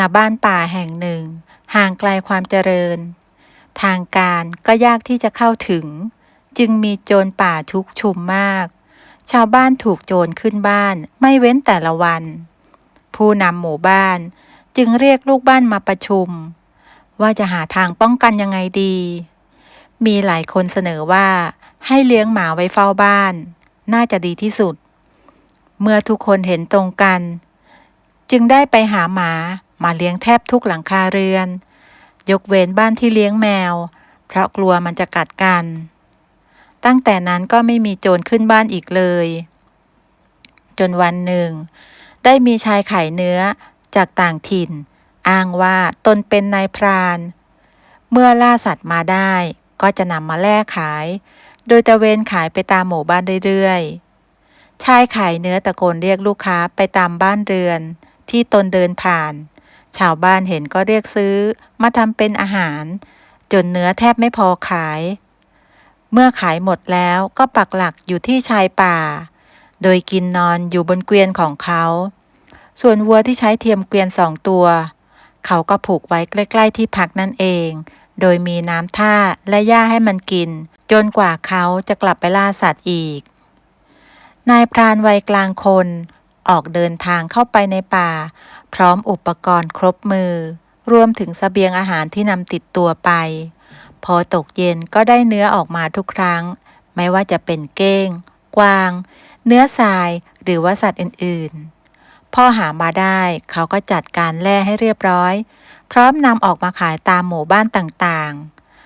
ณบ้านป่าแห่งหนึ่ง ห่างไกลความเจริญ ทางการก็ยากที่จะเข้าถึง จึงมีโจรป่าชุกชุมมาก ชาวบ้านถูกโจรขึ้นบ้านไม่เว้นแต่ละวัน ผู้นำหมู่บ้านจึงเรียกลูกบ้านมาประชุม ว่าจะหาทางป้องกันยังไงดี มีหลายคนเสนอว่าให้เลี้ยงหมาไว้เฝ้าบ้าน น่าจะดีที่สุด เมื่อทุกคนเห็นตรงกัน จึงได้ไปหาหมา มาเลี้ยงแทบทุกหลังคาเรือน ยกเว้นบ้านที่เลี้ยงแมว เพราะกลัวมันจะกัดกัน ตั้งแต่นั้นก็ไม่มีโจรขึ้นบ้านอีกเลย จนวันหนึ่ง ได้มีชายขายเนื้อจากต่างถิ่น อ้างว่าตนเป็นนายพราน เมื่อล่าสัตว์มาได้ก็จะนำมาแลกขาย โดยตะเวนขายไปตามหมู่บ้านเรื่อยๆ ชายขายเนื้อตะโกนเรียกลูกค้าไปตามบ้านเรือนที่ตนเดินผ่าน ชาวบ้านเห็นก็เรียกซื้อมาทำเป็นอาหาร จนเนื้อแทบไม่พอขาย เมื่อขายหมดแล้วก็ปักหลักอยู่ที่ชายป่า โดยกินนอนอยู่บนเกวียนของเขา ส่วนวัวที่ใช้เทียมเกวียนสองตัว เขาก็ผูกไว้ใกล้ ๆ ที่พักนั่นเอง โดยมีน้ำท่าและหญ้าให้มันกิน จนกว่าเขาจะกลับไปล่าสัตว์อีก นายพรานวัยกลางคน ออกเดินทางเข้าไปในป่า พร้อมอุปกรณ์ครบมือ รวมถึงสเสบียงอาหารที่นำติดตัวไป พอตกเย็นก็ได้เนื้อออกมาทุกครั้ง ไม่ว่าจะเป็นเก้ง กวาง เนื้อทรายหรือว่าสัตว์อื่นๆ พ่อหามาได้เขาก็จัดการแล่ให้เรียบร้อย พร้อมนำออกมาขายตามหมู่บ้านต่าง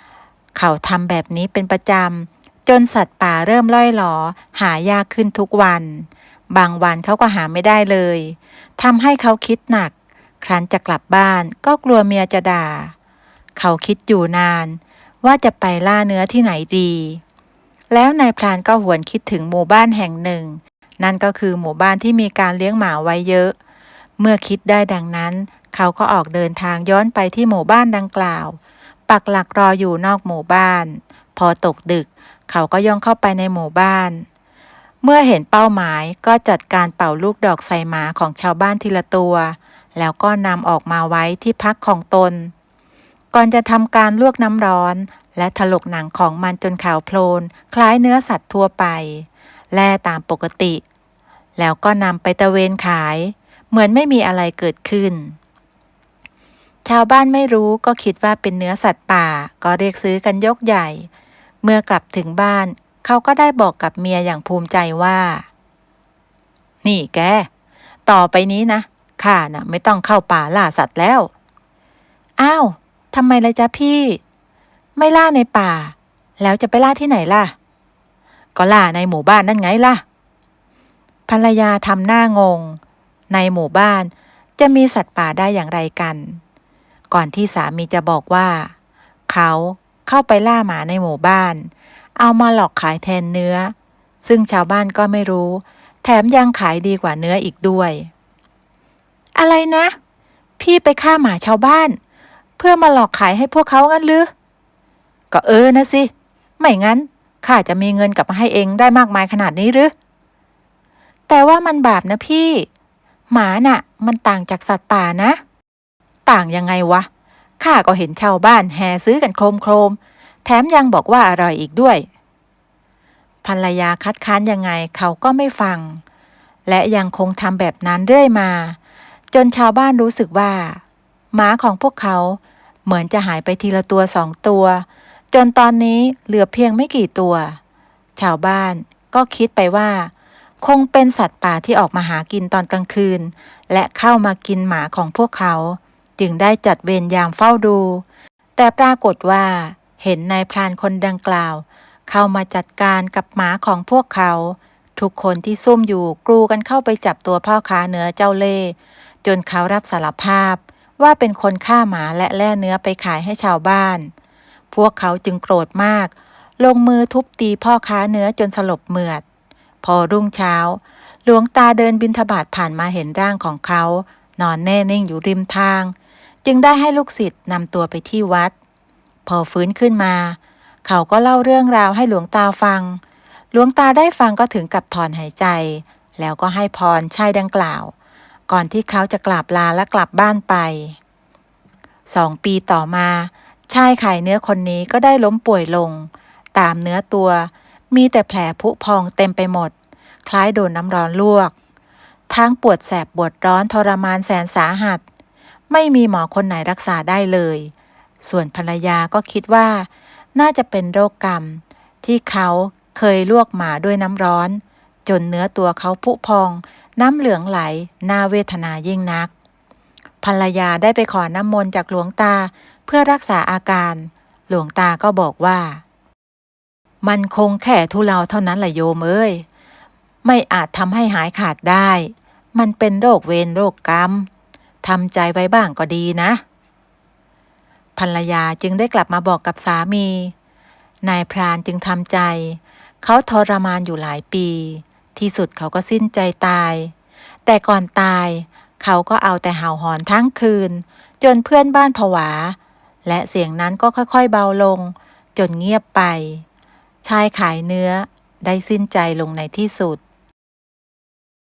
ๆ เขาทำแบบนี้เป็นประจำจนสัตว์ป่าเริ่มล่อยหลอหายากขึ้นทุกวัน บางวันเขาก็หาไม่ได้เลยทำให้เขาคิดหนัก ครั้นจะกลับบ้านก็กลัวเมียจะด่า เขาคิดอยู่นาน ว่าจะไปล่าเนื้อที่ไหนดี แล้วนายพรานก็หวนคิดถึงหมู่บ้านแห่งหนึ่ง นั่นก็คือหมู่บ้านที่มีการเลี้ยงหมาไว้เยอะ เมื่อคิดได้ดังนั้น เขาก็ออกเดินทางย้อนไปที่หมู่บ้านดังกล่าว ปักหลักรออยู่นอกหมู่บ้าน พอตกดึก เขาก็ย่องเข้าไปในหมู่บ้าน เมื่อเห็นเป้าหมายก็จัดการเป่าลูกดอกใส่หมาของชาวบ้านทีละตัว แล้วก็นำออกมาไว้ที่พักของตน ก่อนจะทำการลวกน้ำร้อน และถลกหนังของมันจนขาวโพลน คล้ายเนื้อสัตว์ทั่วไป แล่ตามปกติ แล้วก็นำไปตะเวนขาย เหมือนไม่มีอะไรเกิดขึ้น ชาวบ้านไม่รู้ก็คิดว่าเป็นเนื้อสัตว์ป่าก็เรียกซื้อกันยกใหญ่ เมื่อกลับถึงบ้าน เขาก็ได้บอกกับเมียอย่างภูมิใจว่า นี่แก ต่อไปนี้นะ ข้าน่ะไม่ต้องเข้าป่าล่าสัตว์แล้ว อ้าวทำไมล่ะจ๊ะพี่ ไม่ล่าในป่า แล้วจะไปล่าที่ไหนล่ะ ก็ล่าในหมู่บ้านนั่นไงล่ะ ภรรยาทำหน้างง ในหมู่บ้านจะมีสัตว์ป่าได้อย่างไรกัน ก่อนที่สามีจะบอกว่า เขาเข้าไปล่าหมาในหมู่บ้าน เอามาหลอกขายแทนเนื้อ ซึ่งชาวบ้านก็ไม่รู้ แถมยังขายดีกว่าเนื้ออีกด้วย อะไรนะ พี่ไปฆ่าหมาชาวบ้าน เพื่อมาหลอกขายให้พวกเขางั้นหรือ ก็เออนะสิ ไม่งั้นข้าจะมีเงินกลับมาให้เองได้มากมายขนาดนี้หรือ แต่ว่ามันบาปนะพี่ หมาน่ะ มันต่างจากสัตว์ป่านะ ต่างยังไงวะข้าก็เห็นชาวบ้านแห่ซื้อกันโครมโครม แถมยังบอกว่าอร่อยอีกด้วย ภรรยาคัดค้านยังไงเขาก็ไม่ฟัง และยังคงทำแบบนั้นเรื่อยมา จนชาวบ้านรู้สึกว่าหมาของพวกเขาเหมือนจะหายไปทีละตัวสองตัว จนตอนนี้เหลือเพียงไม่กี่ตัว ชาวบ้านก็คิดไปว่า คงเป็นสัตว์ป่าที่ออกมาหากินตอนกลางคืน และเข้ามากินหมาของพวกเขา จึงได้จัดเวรยามเฝ้าดู แต่ปรากฏว่า เห็นนายพรานคนดังกล่าว เข้ามาจัดการกับหมาของพวกเขา ทุกคนที่ซุ่มอยู่กรูกันเข้าไปจับตัวพ่อค้าเนื้อเจ้าเล่จนเขารับสารภาพว่าเป็นคนฆ่าหมาและแล่เนื้อไปขายให้ชาวบ้าน พวกเขาจึงโกรธมาก ลงมือทุบตีพ่อค้าเนื้อจนสลบเหมือด พอรุ่งเช้า หลวงตาเดินบินทบาทผ่านมาเห็นร่างของเขา นอนแน่นิ่งอยู่ริมทาง จึงได้ให้ลูกศิษย์นำตัวไปที่วัด พอฟื้นขึ้นมา เขาก็เล่าเรื่องราวให้หลวงตาฟัง หลวงตาได้ฟังก็ถึงกับถอนหายใจ แล้วก็ให้พรชายดังกล่าว ก่อนที่เขาจะกราบลาและกลับบ้านไป สองปีต่อมาชายขายเนื้อคนนี้ก็ได้ล้มป่วยลง ตามเนื้อตัว มีแต่แผลผุพองเต็มไปหมด คล้ายโดนน้ำร้อนลวก ทั้งปวดแสบปวดร้อนทรมานแสนสาหัส ไม่มีหมอคนไหนรักษาได้เลย ส่วนภรรยาก็คิดว่า น่าจะเป็นโรคกรรม ที่เขาเคยลวกหมาด้วยน้ำร้อน จนเนื้อตัวเขาผุพอง น้ำเหลืองไหลน่าเวทนายิ่งนัก ภรรยาได้ไปขอน้ำมนต์จากหลวงตาเพื่อรักษาอาการ หลวงตาก็บอกว่า มันคงแค่ทุเลาเท่านั้นแหละโยมเอ้ยไม่อาจทำให้หายขาดได้ มันเป็นโรคเวรโรคกรรมทำใจไว้บ้างก็ดีนะ ภรรยาจึงได้กลับมาบอกกับสามี นายพรานจึงทำใจ เขาทรมานอยู่หลายปี ที่สุดเขาก็สิ้นใจตาย แต่ก่อนตายเขาก็เอาแต่เห่าหอนทั้งคืน จนเพื่อนบ้านผวา และเสียงนั้นก็ค่อยๆเบาลง จนเงียบไป ชายขายเนื้อได้สิ้นใจลงในที่สุด